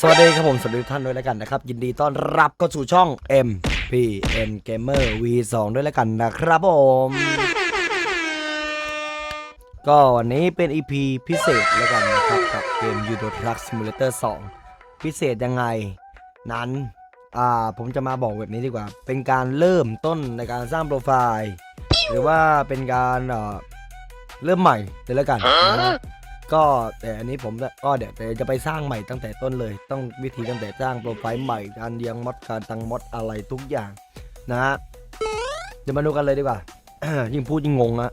สวัสดีครับผมสวัสดีทุกท่านด้วยแล้วกันนะครับ ยินดีต้อนรับเข้าสู่ช่อง MPN Gamer V2 ด้วยแล้วกันนะครับผม ก็วันนี้เป็น EP พิเศษแล้วกันนะครับกับเกม Euro Truck Simulator 2 พิเศษยังไง นั้นอ่าผมจะมาบอกแบบนี้ดีกว่า เป็นการเริ่มต้นในการสร้างโปรไฟล์ หรือว่าเป็นการเอ่อเริ่มใหม่เลยแล้วกันนะ ก็แต่อันนี้ผมก็เดี๋ยวจะไปสร้างใหม่ตั้งแต่ต้นเลย ต้องวิธีตั้งแต่สร้างโปรไฟล์ใหม่การเรียงมอดการตั้งมอดอะไรทุกอย่างนะฮะเดี๋ยวมาดูกันเลยดีกว่า ยิ่งพูดยิ่งงงอะ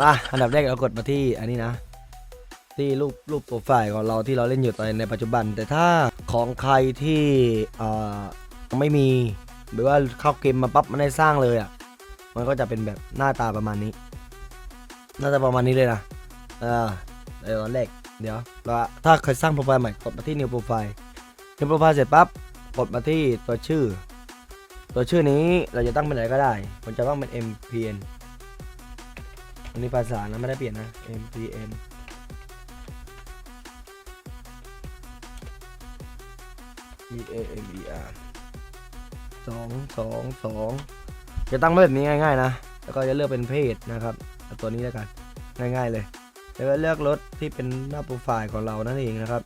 มาอันดับแรกเรากดมาที่อันนี้นะ ที่รูปรูปโปรไฟล์ของเราที่เราเล่นอยู่ตอนในปัจจุบัน แต่ถ้าของใครที่ไม่มีหรือว่าเข้าเกมมาปั๊บมันได้สร้างเลยอะมันก็จะเป็นแบบหน้าตาประมาณนี้ น่าจะประมาณนี้เลยนะอ่าเดี๋ยวตอนแรกเดี๋ยวเราถ้าเคยสร้างโปรไฟล์ใหม่กดมาที่ new profile new profile เสร็จปั๊บกดมาที่ตัวชื่อ ตัวชื่อนี้เราจะตั้งเป็นอะไรก็ได้ผมจะตั้งเป็น mpn อันนี้ภาษานะไม่ได้เปลี่ยนนะ mpn e a m e r สองสองสองจะตั้งแบบนี้ง่ายๆนะ แล้วก็จะเลือกเป็นเพศนะครับ เอาตัวนี้แล้วกันง่าย ๆ เลย แล้วก็เลือกรถที่เป็นหน้าโปรไฟล์ของเรานั่นเองนะครับ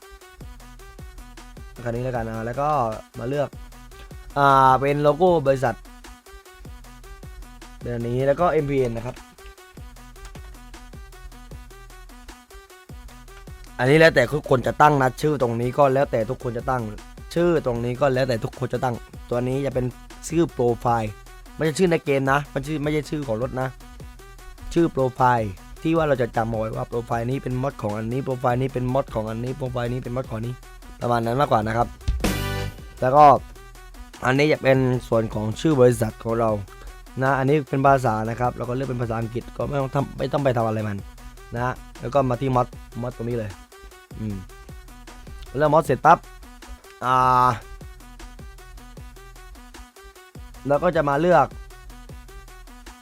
คันนี้แล้วกันนะแล้วก็มาเลือกอ่าเป็นโลโก้บริษัทเป็นอันนี้แล้วก็ MPN นะครับ อันนี้แล้วแต่ทุกคนจะตั้งนะชื่อตรงนี้ก็แล้วแต่ทุกคนจะตั้ง ชื่อตรงนี้ก็แล้วแต่ทุกคนจะตั้ง ตัวนี้จะเป็นชื่อโปรไฟล์ไม่ใช่ชื่อในเกมนะ มันชื่อไม่ใช่ชื่อของรถนะ ชื่อโปรไฟล์ที่ว่าเราจะจำเอาไว้ว่าโปรไฟล์นี้เป็นมอดของอันนี้โปรไฟล์นี้เป็นมอดของอันนี้โปรไฟล์นี้เป็นมอดของนี้ ประมาณนั้นมากกว่านะครับ แล้วก็อันนี้จะเป็นส่วนของชื่อบริษัทของเรานะอันนี้เป็นภาษานะครับแล้วก็เลือกเป็นภาษาอังกฤษก็ไม่ต้องทำไม่ต้องไปทำอะไรมันนะแล้วก็มาที่มอดมอดตรงนี้เลยอืมเลือกมอดเสร็จปั๊บอ่าแล้วก็จะมาเลือก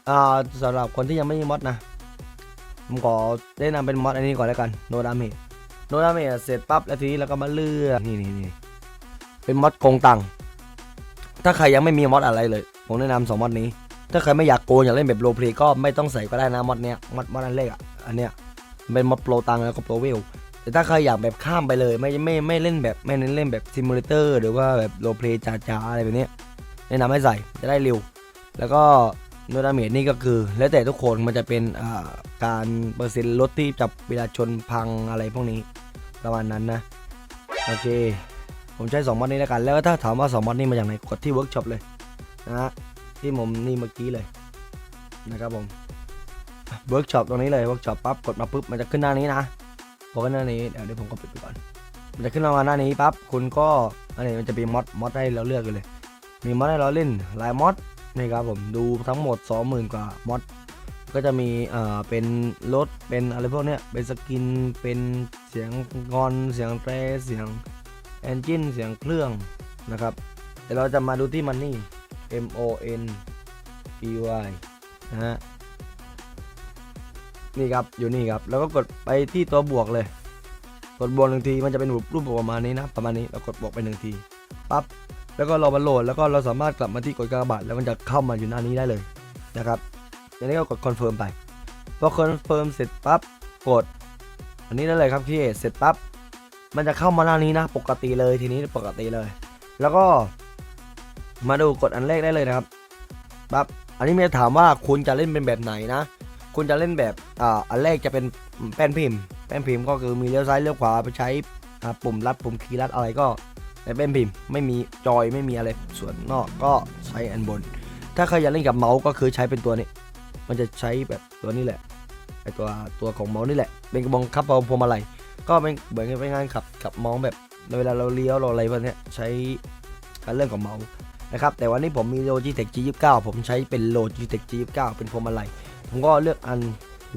อ่าสำหรับคนที่ยังไม่มีมอดนะผมขอแนะนำเป็นมอดอันนี้ก่อนแล้วกันโนดาเมจโนดาเมจเสร็จปั๊บแล้วทีนี้เราก็มาเลือกนี่นี่นี่เป็นมอดโกงตังถ้าใครยังไม่มีมอดอะไรเลยผมแนะนำสองมอดนี้ ถ้าใครไม่อยากโกงอยากเล่นแบบโรเพลย์ก็ไม่ต้องใส่ก็ได้นะมอดเนี้ยมอดมอดอันเล็กอะอันเนี้ยเป็นมอดโปรตังแล้วก็โปรเวลแต่ถ้าใครอยากแบบข้ามไปเลยไม่ไม่ไม่เล่นแบบไม่เน้นเล่นแบบซิมูเลเตอร์หรือว่าแบบโรเพลย์จ๋าๆอะไรแบบเนี้ยแนะนำให้ใส่จะได้เร็ว แล้วก็ โนดาเมจนี่ก็คือ แล้วแต่ทุกคนมันจะเป็นการเปอร์เซ็นต์ลดที่จับเวลาชนพังอะไรพวกนี้ประมาณนั้นนะ โอเค ผมใช้2มอดนี้แล้วกัน แล้วถ้าถามว่า2มอดนี้มาจากไหนกดที่เวิร์กช็อปเลยนะฮะที่ผมนี่เมื่อกี้เลยนะครับผมเวิร์กช็อปตรงนี้เลยเวิร์กช็อปปั๊บกดมาปุ๊บมันจะขึ้นหน้านี้นะพอขึ้นหน้านี้เดี๋ยวดิผมก็ปิดไปก่อนมันจะขึ้นมาหน้านี้ปั๊บคุณก็อันนี้มันจะมีมอดมอดให้เราเลือกกันเลย มีมอดให้เราเล่นหลายมอด นี่ครับผมดูทั้งหมด 20,000 กว่ามอดก็จะมีเอ่อเป็นรถเป็นอะไรพวกเนี้ยเป็นสกินเป็นเสียงงอนเสียงแตรเสียงแอนจินเสียงเครื่องนะครับเดี๋ยวเราจะมาดูที่มันนี่ M O N E Y นะฮะนี่ครับอยู่นี่ครับแล้วก็กดไปที่ตัวบวกเลย กดบวกหนึ่งทีมันจะเป็นรูปบวกประมาณนี้นะประมาณนี้เรากดบวกไปหนึ่งทีปั๊บ แล้วก็รอมันโหลดแล้วก็เราสามารถกลับมาที่กดกากบาทแล้วมันจะเข้ามาอยู่หน้านี้ได้เลยนะครับอันนี้ก็กดคอนเฟิร์มไปพอคอนเฟิร์มเสร็จปั๊บกด อันนี้ได้เลยครับที่เสร็จปั๊บมันจะเข้ามาหน้านี้นะ ปกติเลยทีนี้ปกติเลย แล้วก็มาดูกดอันแรกได้เลยนะครับปั๊บอันนี้มันจะถามว่าคุณจะเล่นเป็นแบบไหนนะ คุณจะเล่นแบบอ่าอันแรกจะเป็นแป้นพิมพ์ แป้นพิมพ์ก็คือมีเลี้ยวซ้ายเลี้ยวขวาไปใช้อ่าปุ่มลัดปุ่มคีย์ลัดอะไรก็ ในเป็นพิมพ์ไม่มีจอยไม่มีอะไรส่วนนอกก็ใช้อันบน ถ้าใครอยากเล่นกับเมาส์ก็คือใช้เป็นตัวนี้ มันจะใช้แบบตัวนี้แหละไอตัวตัวของเมาส์นี่แหละ เป็นกระบองคับเอาพวงมาลัยก็เป็นเหมือนเป็นงานขับขับเมาส์แบบเวลาเราเลี้ยวเราอะไรพวกนี้ใช้การเรื่องของเมาส์นะครับแต่วันนี้ผมมี Logitech G29 ผมใช้เป็น Logitech G29 เป็นพวงมาลัยผมก็เลือกอัน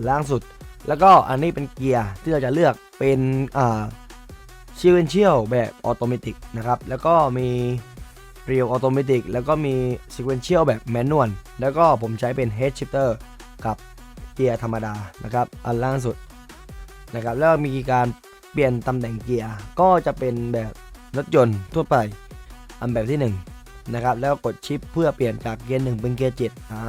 ล่างสุด แล้วก็อันนี้เป็นเกียร์ที่เราจะเลือกเป็นอ่า ซีเวนเชียลแบบออโตเมติกนะครับ แล้วก็มีเรียวออโตเมติกแล้วก็มีซีเวนเชียลแบบแมนนวลแล้วก็ผมใช้เป็น Head Shifter กับเกียร์ธรรมดานะครับ อันล่างสุดนะครับ แล้วมีการเปลี่ยนตำแหน่งเกียร์ก็จะเป็นแบบรถยนต์ทั่วไป อันแบบที่หนึ่งนะครับ แล้วกดชิปเพื่อเปลี่ยนจากเกียร์หนึ่งเป็นเกียร์เจ็ดอ่า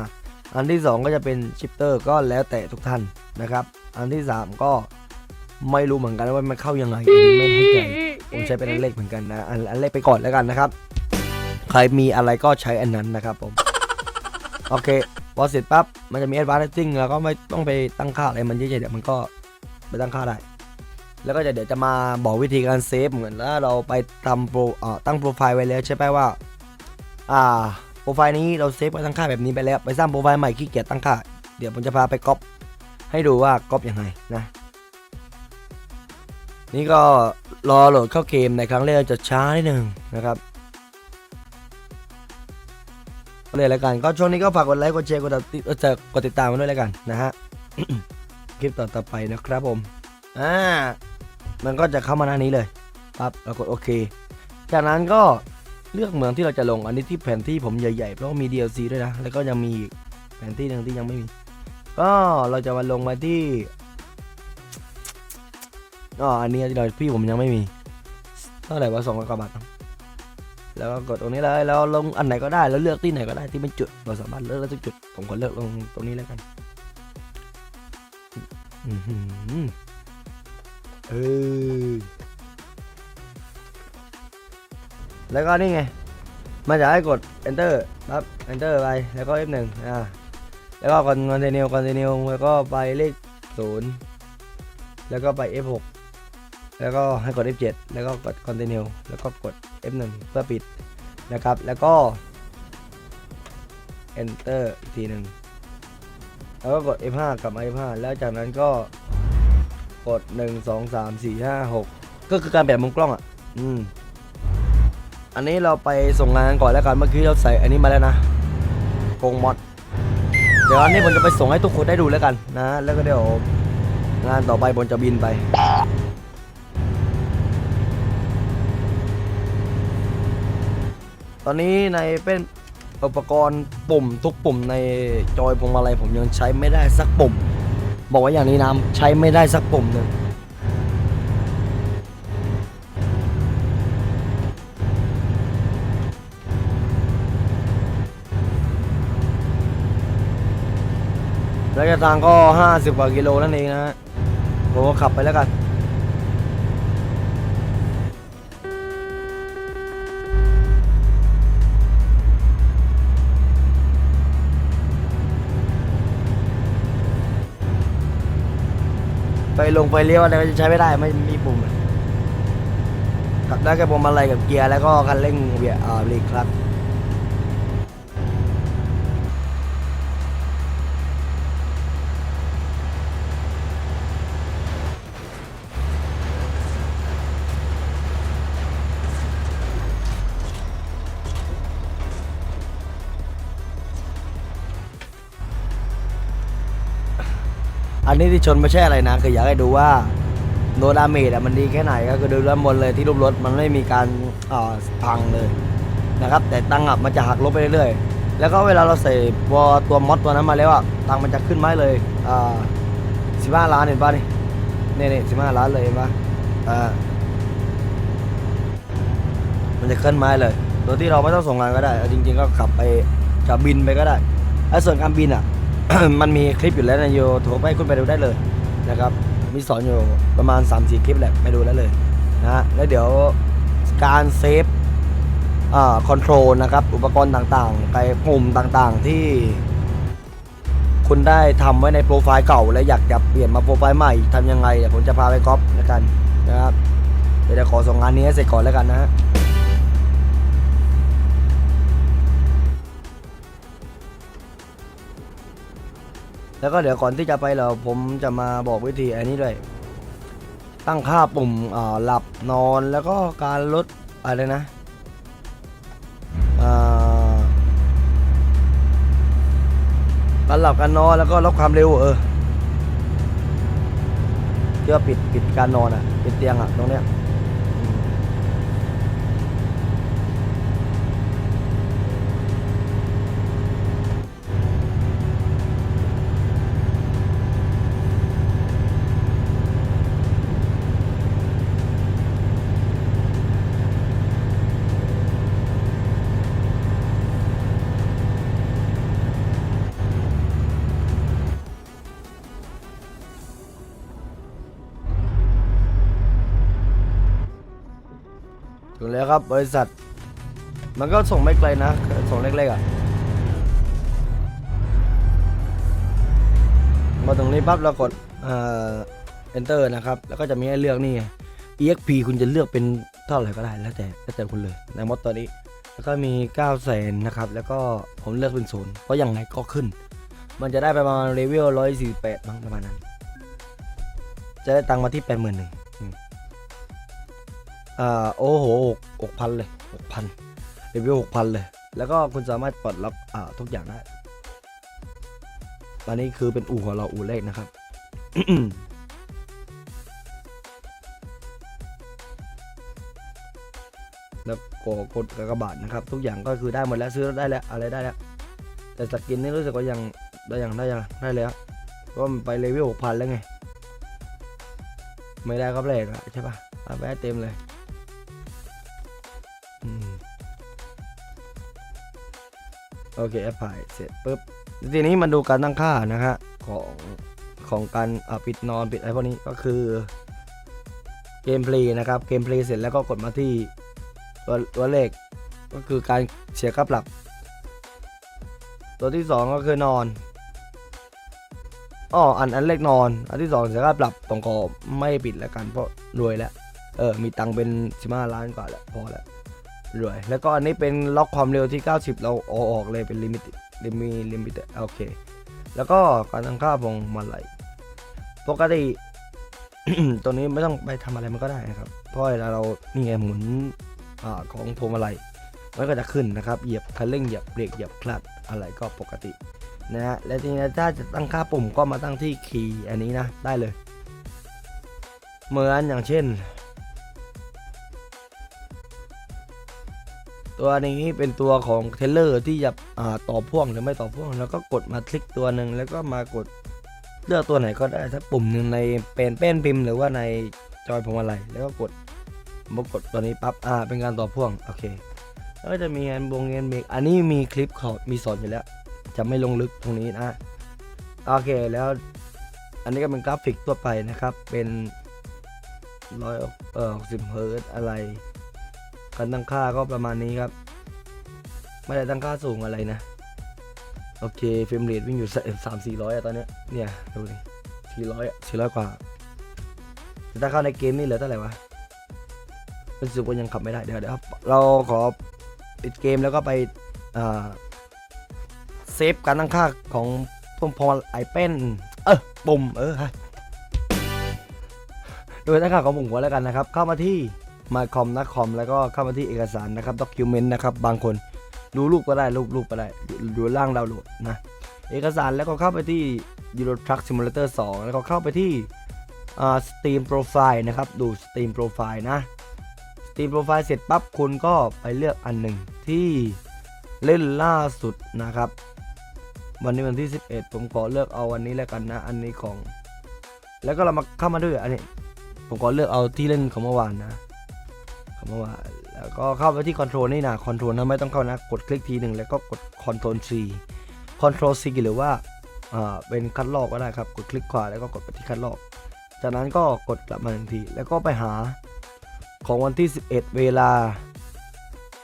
อันที่สองก็จะเป็นชิปเตอร์ก็แล้วแต่ทุกท่านนะครับ อันที่สามก็ ไม่รู้เหมือนกันว่ามันเข้ายังไงอันนี้ไม่แน่ใจผมใช้เป็นอันเล็กเหมือนกันนะอันอันเล็กไปก่อนแล้วกันนะครับ ใครมีอะไรก็ใช้อันนั้นนะครับผมโอเคพอเสร็จปั๊บมันจะมี advanced setting แล้วก็ไม่ต้องไปตั้งค่าอะไรมันเยอะๆเดี๋ยวมันก็ไปตั้งค่าได้ แล้วก็จะเดี๋ยวจะมาบอกวิธีการเซฟเหมือนแล้วเราไปทำโปรอ่าตั้งโปรไฟล์ไว้แล้วใช่ไหมว่าอ่าโปรไฟล์นี้เราเซฟไว้ตั้งค่าแบบนี้ไปแล้วไปสร้างโปรไฟล์ใหม่ขี้เกียจตั้งค่า เดี๋ยวผมจะพาไปก๊อปให้ดูว่าก๊อปยังไงนะ นี่ก็รอโหลดเข้าเกมในครั้งแรกจะช้านิดนึงนะครับเลยแล้วกันก็ช่วงนี้ก็ฝากกดไลค์กดแชร์กดติดกดติดตามมาด้วยแล้วกันนะฮะคลิปต่อๆไปนะครับผมอ่ามันก็จะเข้ามาหน้านี้เลยปั๊บเรากดโอเค จากนั้นก็เลือกเมืองที่เราจะลงอันนี้ที่แผนที่ผมใหญ่ๆ เพราะมี DLC ด้วยนะ แล้วก็ยังมีแผนที่หนึ่งที่ยังไม่มี ก็เราจะมาลงมาที่ อ๋ออันนี้เราพี่ผมยังไม่มี เท่าไหร่ว่าสองร้อยกว่าบาทแล้วก็กดตรงนี้เลยแล้วลงอันไหนก็ได้แล้วเลือกที่ไหนก็ได้ที่เป็นจุด เราสามารถเลือกได้ทุกจุด ผมขอเลือกลงตรงนี้แล้วกันอื้อหือเออแล้วก็นี่ไงมันจะให้กด enter ครับ enter ไปแล้วก็ F1 อ่าแล้วก็ continue continue แล้วก็ไปเลขศูนย์แล้วก็ไป F6 แล้วก็ให้กด F7 แล้วก็กด continue แล้วก็กด F1 เพื่อปิดนะครับ แล้วก็ enter อีกทีหนึ่งแล้วก็กด F5 กลับมา F5 แล้วจากนั้นก็กด 1 2 3 4 5 6 ก็คือการแบบมุมกล้องอะ อืม อันนี้เราไปส่งงานกันก่อนแล้วกัน เมื่อกี้เราใส่อันนี้มาแล้วนะกงมอด เดี๋ยวอันนี้ผมจะไปส่งให้ทุกคนได้ดูแล้วกันนะ แล้วก็เดี๋ยวงานต่อไปผมจะบินไป อนนี้ในเป็นอุปกรณ์ปุ่มทุกปุ่มในจอยพวงมาลัยผมยังใช้ไม่ได้สักปุ่ม บอกว่าอย่างนี้นะใช้ไม่ได้สักปุ่มหนึ่งระยะทางก็ 50 กว่ากิโลนั่นเองนะฮะผมก็ขับไปแล้วกัน ลงไปเลี้ยวอะไรก็จะใช้ไม่ได้ไม่มีปุ่มขับได้แค่พวงมาลัยกับเกียร์แล้วก็คันเร่งเบียร์อ่าเบรกคลับ อันนี้ที่ชนไม่ใช่อะไรนะคืออยากให้ดูว่าโนดาเมจมันดีแค่ไหนก็คือดูด้านบนเลยที่รูปรถมันไม่มีการอ่อพังเลยนะครับแต่ตังค์อะมันจะหักลบไปเรื่อยๆแล้วก็เวลาเราใส่ตัวตัวมอดตัวนั้นมาแล้วอะตังค์มันจะขึ้นไม้เลยอ่าสิบห้าล้านเห็นป่ะนี่นี่นี่สิบห้าล้านเลยเห็นป่ะอ่ามันจะขึ้นไม้เลยโดยที่เราไม่ต้องส่งงานก็ได้จริง ๆ ก็ขับไปขับบินไปก็ได้ไอ้ส่วนการบินอะ มันมีคลิปอยู่แล้วในยูทูบให้คุณไปดูได้เลยนะครับมีสอนอยู่ประมาณ 3-4 คลิปแหละไปดูได้เลยนะแล้วเดี๋ยวการเซฟอ่าคอนโทรลนะครับ อุปกรณ์ต่างๆไปปุ่มต่างๆที่ คุณได้ทำไว้ในโปรไฟล์เก่า และอยากจะเปลี่ยนมาโปรไฟล์ใหม่ทำยังไงเดี๋ยวผมจะพาไปก๊อปแล้วกันนะครับเดี๋ยวขอส่งงานนี้ให้เสร็จก่อนแล้วกันนะฮะ แล้วก็เดี๋ยวก่อนที่จะไปเราผมจะมาบอกวิธีอันนี้ด้วย ตั้งค่าปุ่มอ่าหลับนอนแล้วก็การลดอะไรนะอ่าการหลับการนอนแล้วก็ลดความเร็วเออที่ว่าปิดปิดการนอนอะปิดเตียงอะตรงเนี้ย นะครับบริษัท มันก็ส่งไม่ไกลนะ ส่งเล็กๆอะมาตรงนี้ปั๊บเรากดเอ่อ enter นะครับ แล้วก็จะมีให้เลือกนี่ exp คุณจะเลือกเป็นเท่าไหร่ก็ได้ แล้วแต่แล้วแต่คุณเลยในมดตัวนี้ แล้วก็มี9 0 0 0 0นะครับ แล้วก็ผมเลือกเป็นศูนย์เพราะยังไงก็ขึ้น มันจะได้ประมาณเลเวล148มั้งประมาณนั้น จะได้ตังค์มาที่81,000 อ่าโอ้โหหกพันเลยหกพันเลเวลหกพันเลย แล้วก็คุณสามารถปลดรับอ่าทุกอย่างได้ตอนนี้คือเป็นอู่ของเราอู่แรกนะครับแล้วกดกดกากบาทนะครับ ทุกอย่างก็คือได้หมดแล้วซื้อได้แล้วอะไรได้แล้ว แต่สกินนี่รู้สึกว่ายังได้ยังได้ยังได้แล้วเพราะมันไปเลเวลหกพันแล้วไง ไม่ได้ก็แรกอะใช่ปะเอาไปให้เต็มเลย โอเคแอปพลายเสร็จปุ๊บทีนี้มาดูการตั้งค่านะฮะของของการปิดนอนปิดอะไรพวกนี้ก็คือเกมเพลย์นะครับเกมเพลย์เสร็จแล้วก็กดมาที่ตัวตัวเลขก็คือการเสียค่าปรับ ตัวที่สองก็คือนอนอ๋ออันอันเลขนอน อันที่สองเสียค่าปรับตรงกอไม่ปิดแล้วกันเพราะรวยแล้วเออมีตังค์เป็นสิบห้าล้านกว่าแล้วพอแล้ว รวย แล้วก็อันนี้เป็นล็อกความเร็วที่ 90 เราเอาออกเลยเป็นลิมิตลิมิลิมิตโอเค แล้วก็การตั้งค่าพวงมาลัยปกติตัวนี้ไม่ต้องไปทำอะไรมันก็ได้นะครับ เพราะเวลาเรานี่ไงหมุนอของพวงมาลัยมันก็จะขึ้นนะครับ เหยียบคันเร่งเหยียบเบรกเหยียบคลัตช์อะไรก็ปกตินะฮะ และทีนี้ถ้าจะตั้งค่าปุ่มก็มาตั้งที่คีย์อันนี้นะ ได้เลย เหมือนอย่างเช่น ตัวนี้เป็นตัวของเทเลอร์ที่จะต่อพ่วงหรือไม่ต่อพ่วง แล้วก็กดมาคลิกตัวหนึ่งแล้วก็มากดเลือกตัวไหนก็ได้ถ้าปุ่มหนึ่งในเป็นแป้นพิมพ์หรือว่าในจอยพวงมาลัยแล้วก็กดมากดตัวนี้ปั๊บอ่าเป็นการต่อพ่วงโอเคแล้วก็จะมีงานบงเงินเบรกอันนี้มีคลิปเขามีสอนอยู่แล้ว จะไม่ลงลึกตรงนี้นะโอเคแล้ว อันนี้ก็เป็นกราฟิกทั่วไปนะครับ เป็นร้อยเอ่อสิบเฮิร์ตอะไร การตั้งค่าก็ประมาณนี้ครับ ไม่ได้ตั้งค่าสูงอะไรนะ โอเคเฟรมเรทวิ่งอยู่สามสี่ร้อยอะตอนนี้เนี่ยดูดิสี่ร้อยสี่ร้อยกว่าแต่ถ้าเข้าในเกมนี่เหลือเท่าไหร่วะรู้สึกว่ายังขับไม่ได้เดี๋ยวเดี๋ยวเราขอปิดเกมแล้วก็ไปเซฟการตั้งค่าของพวกพอไอเป็นเออปุ่มเออฮะโดยตั้งค่าของปุ่มหัวแล้วกันนะครับ เข้ามาที่ มาคอมนะคอมแล้วก็เข้ามาที่เอกสารนะครับด็อกิวเมนต์นะครับบางคนดูรูปก็ได้รูปรูปก็ได้ดูล่างดาวโหลดนะเอกสารแล้วก็เข้าไปที่ Euro Truck Simulator 2 แล้วก็เข้าไปที่ Steam Profile นะครับดู Steam Profile นะ Steam Profile เสร็จปั๊บคุณก็ไปเลือกอันหนึ่งที่เล่นล่าสุดนะครับ วันนี้วันที่ 11 ผมขอเลือกเอาวันนี้แล้วกันนะ อันนี้ของ แล้วก็เรามาเข้ามาด้วยอันนี้ ผมขอเลือกเอาที่เล่นของเมื่อวานนะ คำว่าแล้วก็เข้าไปที่คอนโทรลนี่นะคอนโทรลนะไม่ต้องเข้านะ กดคลิกทีหนึ่งแล้วก็กดคอนโทรล C คอนโทรล C หรือว่าเป็นคัดลอกก็ได้ครับ กดคลิกขวาแล้วก็กดไปที่คัดลอก จากนั้นก็กดกลับมาหนึ่งที แล้วก็ไปหาของวันที่ 11 เวลา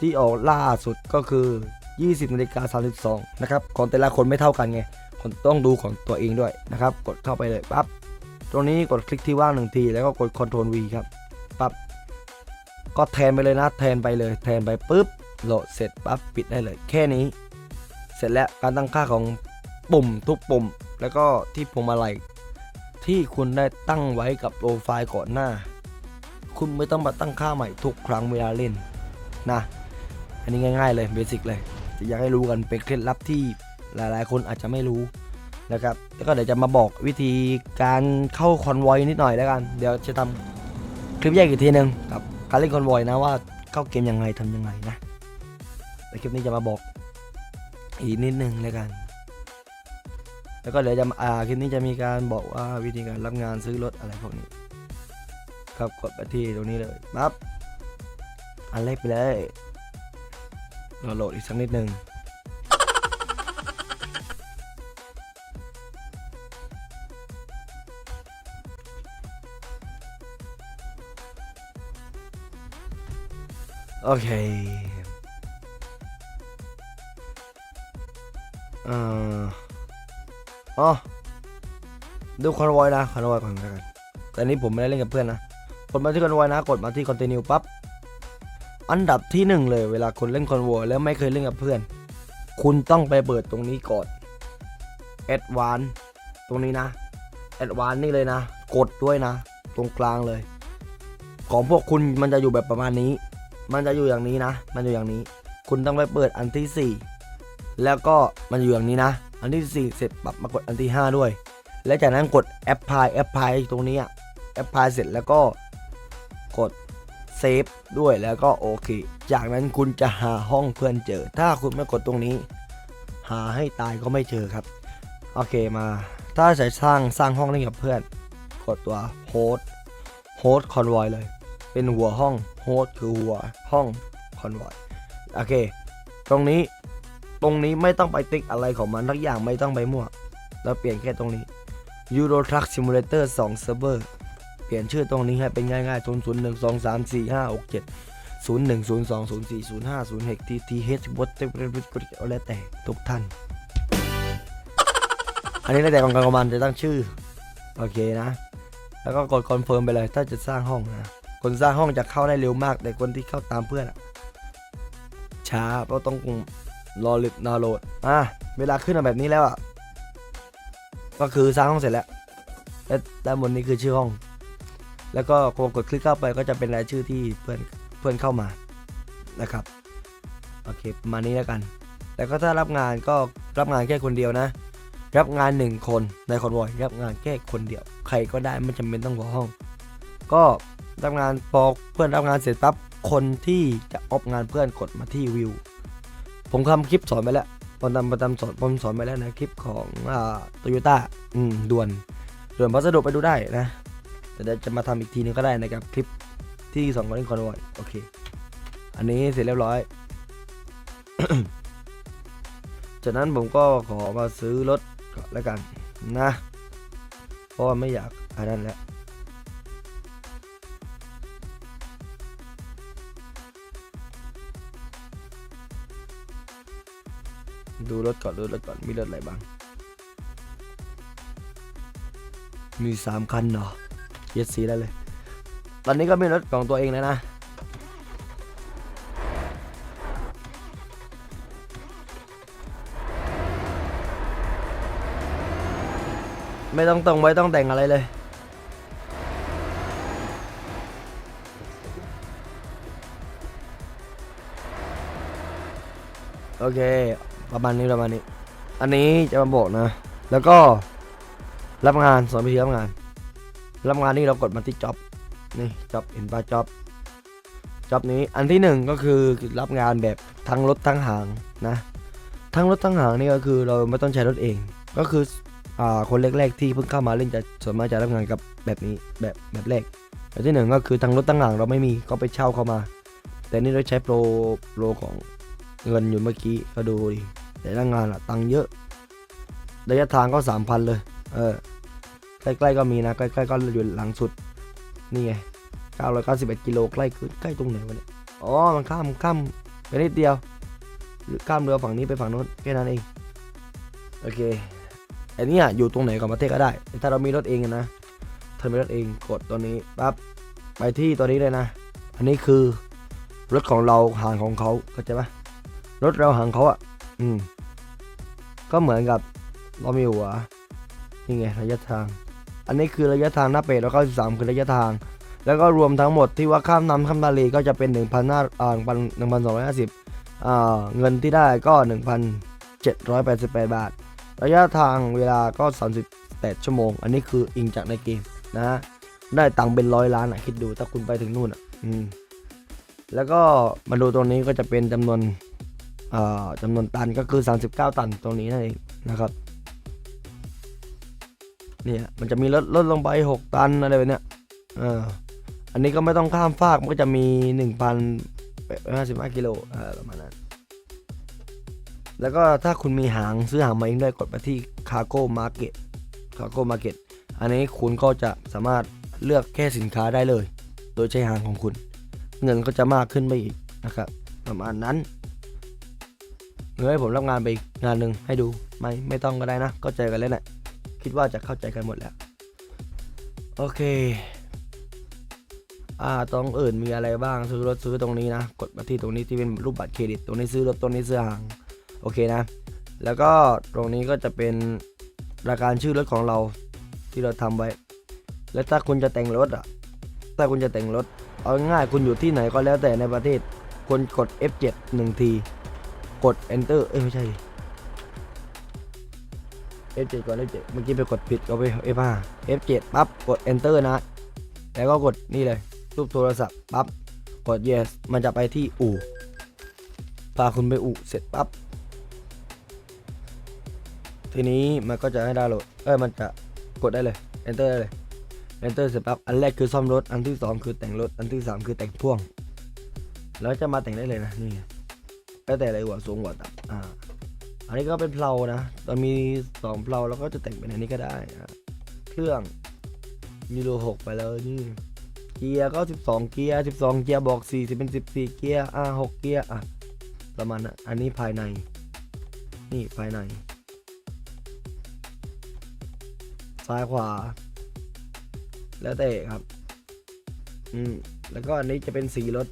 ที่ออกล่าสุดก็คือ 20นาฬิกา32นะครับ ของแต่ละคนไม่เท่ากันไง คนต้องดูของตัวเองด้วยนะครับ กดเข้าไปเลยปั๊บ ตรงนี้กดคลิกที่ว่างหนึ่งที แล้วก็กด Ctrl V ครับปั๊บ ก็แทนไปเลยนะแทนไปเลยแทนไปปุ๊บโหลดเสร็จปั๊บปิดได้เลย แค่นี้ เสร็จแล้วการตั้งค่าของปุ่มทุกปุ่ม แล้วก็ที่พวงมาลัยที่คุณได้ตั้งไว้กับโปรไฟล์ก่อนหน้า คุณไม่ต้องมาตั้งค่าใหม่ทุกครั้งเวลาเล่นนะอันนี้ง่าย ๆ เลยเบสิกเลยจะอยากให้รู้กันเป็นเคล็ดลับที่หลายๆ คนอาจจะไม่รู้นะครับแล้วก็เดี๋ยวจะมาบอกวิธีการเข้าคอนวอยนิดหน่อยแล้วกัน เดี๋ยวจะทำคลิปแยกอีกทีหนึ่งกับ การเล่นคอนวอยนะว่าเข้าเกมยังไงทำยังไงนะในคลิปนี้จะมาบอกอีกนิดนึงแล้วกัน แล้วก็เดี๋ยวจะอ่าคลิปนี้จะมีการบอกว่าวิธีการรับงานซื้อรถอะไรพวกนี้ ครับกดไปที่ตรงนี้เลยปั๊บอันเล็กไปเลยรอโหลดอีกสักนิดนึง โอเคเอ่ออ๋อดูคอนวอยนะคอนวอยก่อนกันแต่นี้ผมไม่ได้เล่นกับเพื่อนนะกดมาที่คอนวอยนะ กดมาที่คอนติเนียปั๊บอันดับที่หนึ่งเลยเวลาคุณเล่นคอนวอยแล้วไม่เคยเล่นกับเพื่อน คุณต้องไปเปิดตรงนี้ก่อนแอดวานตรงนี้นะแอดวานนี่เลยนะ กดด้วยนะ ตรงกลางเลย ของพวกคุณมันจะอยู่แบบประมาณนี้ มันจะอยู่อย่างนี้นะ มันอยู่อย่างนี้ คุณต้องไปเปิดอันที่สี่แล้วก็มันอยู่อย่างนี้นะ อันที่สี่เสร็จปรับมากดอันที่ห้าด้วย และจากนั้นกดแอปพลายแอปพลายตรงนี้อะแอปพลายเสร็จแล้วก็กดเซฟด้วยแล้วก็โอเค จากนั้นคุณจะหาห้องเพื่อนเจอ ถ้าคุณไม่กดตรงนี้ หาให้ตายก็ไม่เจอครับ โอเคมา ถ้าจะสร้างสร้างห้องเล่นกับเพื่อน กดตัวโฮสโฮสคอนวอยเลย เป็นหัวห้อง โฮสคือหัวห้องคอนวอยโอเค ตรงนี้ตรงนี้ไม่ต้องไปติ๊กอะไรของมันทักอย่างไม่ต้องไปมั่วเราเปลี่ยนแค่ตรงนี้ Euro Truck Simulator 2 Server เปลี่ยนชื่อตรงนี้ให้เป็นง่ายๆ 0 0 1 2 3 4 5 6 7 0 1 0 2 0 4 0 5 0 6 T T H บดแล้วแต่ทุกท่าน อันนี้แล้วแต่ของการของมันจะตั้งชื่อ โอเคนะ แล้วก็กดคอนเฟิร์มไปเลยถ้าจะสร้างห้องนะ คนสร้างห้องจะเข้าได้เร็วมาก แต่คนที่เข้าตามเพื่อนอะช้าเพราะต้องรอหลึกดาวน์โหลดอะเวลาขึ้นมาแบบนี้แล้วอะก็คือสร้างห้องเสร็จแล้วและด้านบนนี้คือชื่อห้อง แล้วก็พอกดคลิกเข้าไปก็จะเป็นรายชื่อที่เพื่อนเพื่อนเข้ามานะครับโอเคประมาณนี้แล้วกันแล้วก็ถ้ารับงานก็รับงานแค่คนเดียวนะ รับงานหนึ่งคนในคอนวอยรับงานแค่คนเดียว ใครก็ได้ไม่จำเป็นต้องหัวห้อง ก็ รับงานพอเพื่อนรับงานเสร็จปั๊บคนที่จะออฟงานเพื่อนกดมาที่วิว ผมทำคลิปสอนไปแล้วผมทำประจำสอนผมสอนไปแล้วนะคลิปของอ่าโตโยต้าอืมด่วนด่วนพัสดุไปดูได้นะแต่เดี๋ยวจะมาทำอีกทีนึงก็ได้นะครับคลิปที่สองคนเล่นคอนวอยโอเค อันนี้เสร็จเรียบร้อย จากนั้นผมก็ขอมาซื้อรถก่อนแล้วกันนะ เพราะว่าไม่อยากอันนั้นแล้ว ดูรถก่อนดูรถก่อนมีรถอะไรบ้าง มีสามคันเนาะเย็ดสีได้เลย ตอนนี้ก็มีรถของตัวเองแล้วนะไม่ต้องตรงไม่ต้องแต่งอะไรเลย โอเค ประมาณนี้ประมาณนี้ อันนี้จะมาบอกนะ แล้วก็รับงานสอนวิธีรับงาน รับงานนี่เรากดมาที่จ็อบนี่จ็อบเห็นปะจ็อบจ็อบนี้อันที่หนึ่งก็คือรับงานแบบทั้งรถทั้งหางนะทั้งรถทั้งหางนี่ก็คือเราไม่ต้องใช้รถเอง ก็คืออ่าคนแรกๆที่เพิ่งเข้ามาเล่นจะส่วนมากจะรับงานกับแบบนี้แบบแบบแรกแบบที่หนึ่งก็คือทั้งรถทั้งหางเราไม่มีก็ไปเช่าเข้ามา แต่นี่เราใช้โปรโปรของ เงินอยู่เมื่อกี้ก็ดูดิแต่ละงานอะตังเยอะ ระยะทางก็สามพันเลย เออ ใกล้ๆก็มีนะ ใกล้ๆก็อยู่หลังสุด นี่ไง991กิโลใกล้คือใกล้ตรงไหนวะเนี่ย อ๋อ มันข้ามข้ามไปนิดเดียว หรือข้ามเรือฝั่งนี้ไปฝั่งโน้นแค่นั้นเอง โอเค อันนี้อยู่ตรงไหนของประเทศก็ได้ ถ้าเรามีรถเองอะนะถ้ามีรถเองกดตัวนี้ปั๊บ ไปที่ตัวนี้เลยนะ อันนี้คือรถของเราห่างของเขาเข้าใจปะ รถเราห่างเขาอะ อืม ก็เหมือนกับเรามีหัวนี่ไงระยะทาง อันนี้คือระยะทางหน้าเป็ดแล้วก็13คือระยะทาง แล้วก็รวมทั้งหมดที่ว่าข้ามน้ำข้ามทะเลก็จะเป็น1 5 0 0อ่า1,250อ่าเงินที่ได้ก็ 1,788 บาท ระยะทางเวลาก็ 38 ชั่วโมง อันนี้คืออิงจากในเกมนะได้ตังค์เป็นร้อยล้านอะคิดดูถ้าคุณไปถึงนู่นอะอืมแล้วก็มาดูตรงนี้ก็จะเป็นจำนวน จำนวนตันก็คือ 39 ตันตรงนี้นั่นเองนะครับเนี่ยมันจะมีลดลดลงไป 6 ตันอะไรแบบเนี้ยอออันนี้ก็ไม่ต้องข้ามฟากมันก็จะมี 1,055กิโลเออประมาณนั้นแล้วก็ถ้าคุณมีหางซื้อหางมาเองได้กดไปที่ Cargo Market Cargo Market อันนี้คุณก็จะสามารถเลือกแค่สินค้าได้เลย โดยใช้หางของคุณ เงินก็จะมากขึ้นไปอีกนะครับประมาณนั้น เดี๋ยวให้ผมรับงานไปงานหนึ่งให้ดูไม่ไม่ต้องก็ได้นะก็เจกันแล้วแหละคิดว่าจะเข้าใจกันหมดแล้ว โอเค อ่าตรงอื่นมีอะไรบ้างซื้อรถซื้อตรงนี้นะ กดมาที่ตรงนี้ที่เป็นรูปบัตรเครดิต ตรงนี้ซื้อรถตรงนี้ซื้อหางโอเคนะ แล้วก็ตรงนี้ก็จะเป็นรายการชื่อรถของเราที่เราทำไว้ แล้วถ้าคุณจะแต่งรถอะถ้าคุณจะแต่งรถ เอาง่ายคุณอยู่ที่ไหนก็แล้วแต่ในประเทศคุณกด F7 หนึ่งที กด Enter เอ้ยไม่ใช่ F7 ก่อน F7 เมื่อกี้ไปกดผิดก็ไป F5 F7 ปั๊บกด Enter นะ แล้วก็กดนี่เลยรูปโทรศัพท์ปั๊บกด yes มันจะไปที่อู่พาคุณไปอู่เสร็จปั๊บทีนี้มันก็จะให้ดาวน์โหลดเอ้ยมันจะกดได้เลย enter ได้เลย enter เสร็จปั๊บอันแรกคือซ่อมรถอันที่สองคือแต่งรถอันที่สามคือแต่งพ่วงแล้วจะมาแต่งได้เลยนะนี่ แล้วแต่อะไรหัวสูงหัวต่ำอ่า อันนี้ก็เป็นเพลานะเรามีสองเพลาแล้วก็จะแต่งเป็นอันนี้ก็ได้อะเครื่องยูโรหกไปเลยนี่ เกียร์ก็12เกียร์12เกียร์บอก4 10เป็น14เกียร์อ่า6เกียร์อะประมาณนั้นอันนี้ภายใน นี่ภายใน ซ้ายขวา แล้วแต่ครับ อืม แล้วก็อันนี้จะเป็นสีรถ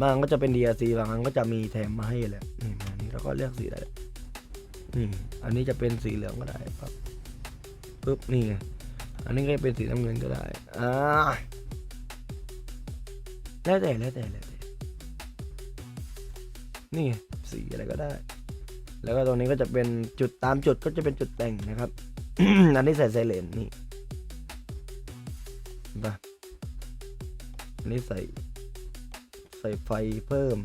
บางก็จะเป็น DRC บางอันก็จะมีแถมมาให้แหละนี่อันนี้เราก็เลือกสีได้นี่อันนี้จะเป็นสีเหลืองก็ได้ครับปึ๊บนี่อันนี้ก็เป็นสีน้ำเงินก็ได้อ่าแล้วแต่แล้วแต่แล้วแต่นี่สีอะไรก็ได้ แล้วก็ตรงนี้ก็จะเป็นจุดตามจุดก็จะเป็นจุดแต่งนะครับ อันนี้ใส่ไซเลนนี่เห็นปะอันนี้ใส่ ใส่ไฟเพิ่ม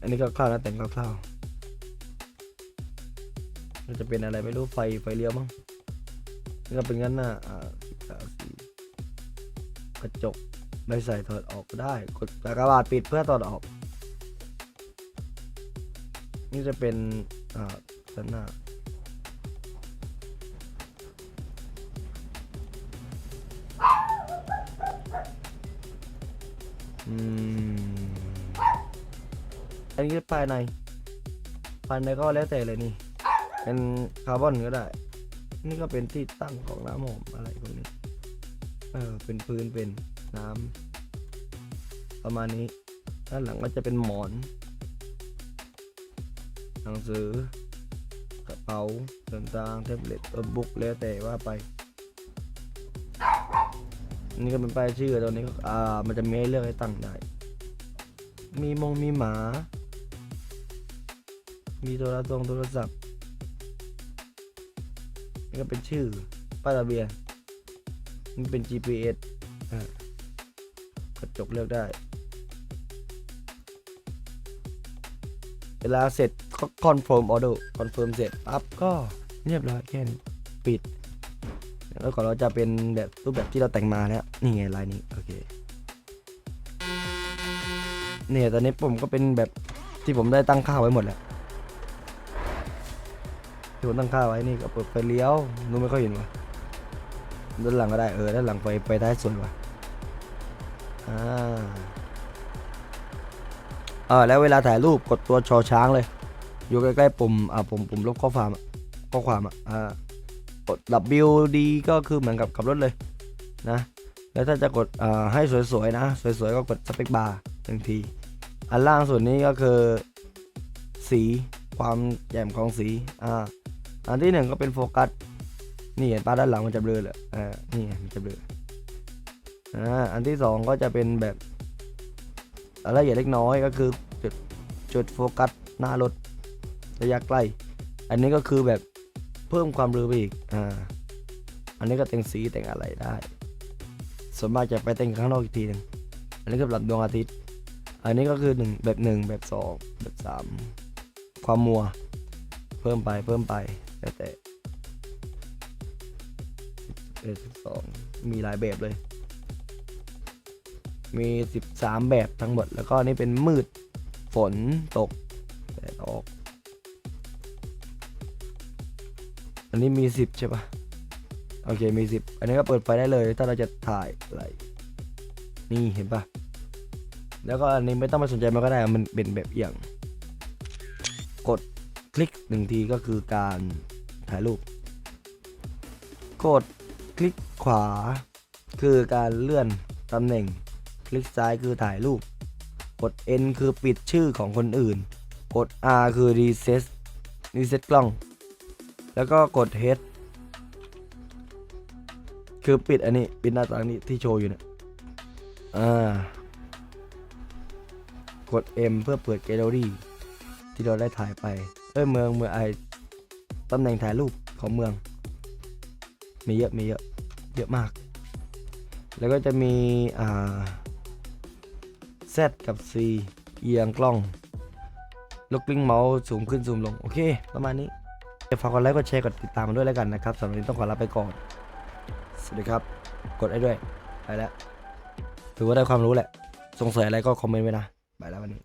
อันนี้ก็คร่าวๆนะแต่งคร่าวๆจะเป็นอะไรไม่รู้ไฟไฟเลี้ยวมั้งนี่ก็เป็นงั้นนะอ่าสีกระจกไม่ใส่ถอดออกก็ได้ กดกากบาทปิดเพื่อถอดออก นี่จะเป็นอ่าด้านหน้า ภายใน ภายในก็แล้วแต่เลยนี่ เป็นคาร์บอนก็ได้ นี่ก็เป็นที่ตั้งของน้ำหอมอะไรพวกนี้ เออ เป็นพื้นเป็นน้ำประมาณนี้ ด้านหลังก็จะเป็นหมอน หนังสือกระเป๋าต่างๆแท็บเล็ตโน้ตบุ๊กแล้วแต่ว่าไปนี่ก็เป็นป้ายชื่อตรงนี้ก็อ่ามันจะมีให้เลือกให้ตั้งได้ มีมงมีหมา มีโทรศัพท์โทรศัพท์นี่ก็เป็นชื่อป้ายทะเบียนนี่เป็น GPS กระจกเลือกได้ เวลาเสร็จก็คอนเฟิร์มออเดอร์คอนเฟิร์มเสร็จปั๊บก็เรียบร้อยแค่นี้ปิด แล้วก็เราจะเป็นแบบรูปแบบที่เราแต่งมาแล้ว นี่ไงลายนี้ โอเค เนี่ยตอนนี้ผมก็เป็นแบบที่ผมได้ตั้งค่าไว้หมดแล้ว ที่ผมตั้งค่าไว้นี่ก็เปิดไฟเลี้ยวนูไม่ค่อยเห็นว่ะด้านหลังก็ได้เออด้านหลังไฟไฟท้ายสวยว่ะอ่าเออแล้วเวลาถ่ายรูปกดตัวชอช้างเลย อยู่ใกล้ๆปุ่มอ่าปุ่มปุ่มลบข้อความข้อความอะอ่ากด WD ก็คือเหมือนกับขับรถเลยนะแล้วถ้าจะกดอ่าให้สวยๆนะ สวยๆก็กดสเปคบาร์หนึ่งทีอันล่างสุดนี้ก็คือสีความแจ่มของสีอ่า อันที่หนึ่งก็เป็นโฟกัส นี่เห็นป้าด้านหลังมันจะเบลอเลยอ่า นี่มันจะเบลออ่า อันที่สองก็จะเป็นแบบรายละเอียดเล็กน้อยก็คือจุดจุดโฟกัสหน้ารถระยะใกล้ อันนี้ก็คือแบบเพิ่มความเร็วไปอีก อ่า อันนี้ก็แต่งสีแต่งอะไรได้ ส่วนมากจะไปแต่งข้างนอกอีกทีหนึงอันนี้ก็สำหรับดวงอาทิตย์ อันนี้ก็คือหนึ่งแบบหนึ่งแบบสองแบบสามความมัว เพิ่มไปเพิ่มไป แล้วแต่เออสิบสองมีหลายแบบเลย มีสิบสามแบบทั้งหมด แล้วก็นี่เป็นมืด ฝน ตกแดดออก อันนี้มีสิบใช่ปะโอเค มีสิบอันนี้ก็เปิดไฟได้เลย ถ้าเราจะถ่ายอะไร นี่เห็นปะแล้วก็อันนี้ไม่ต้องไปสนใจมันก็ได้ มันเป็นแบบอยงกด คลิกหนึ่งทีก็คือการถ่ายรูป กดคลิกขวา คือการเลื่อนตำแหน่ง คลิกซ้ายคือถ่ายรูป กด N คือปิดชื่อของคนอื่น กด R คือ reset reset กล้อง แล้วก็กด H คือปิดอันนี้ ปิดหน้าต่างนี้ที่โชว์อยู่เนี่ยอ่ากด M เพื่อเปิดแกลเลอรี่ที่เราได้ถ่ายไป อ้ยเมืองเมืองไอตำแหน่งถ่ายรูปของเมือง มีเยอะมีเยอะเยอะมาก แล้วก็จะมีอ่า Z กับ C เอียงกล้องลูกกลิ้งเมาส์สูงขึ้นซูมลง โอเค ประมาณนี้ฝากกดไลค์กดแชร์กดติดตามมาด้วยแล้วกันนะครับสำหรับวันนี้ต้องขอลาไปก่อน สวัสดีครับ กดได้ด้วย ไปแล้ว ถือว่าได้ความรู้แหละ สงสัยอะไรก็คอมเมนต์ไว้นะ ไปแล้ววันนี้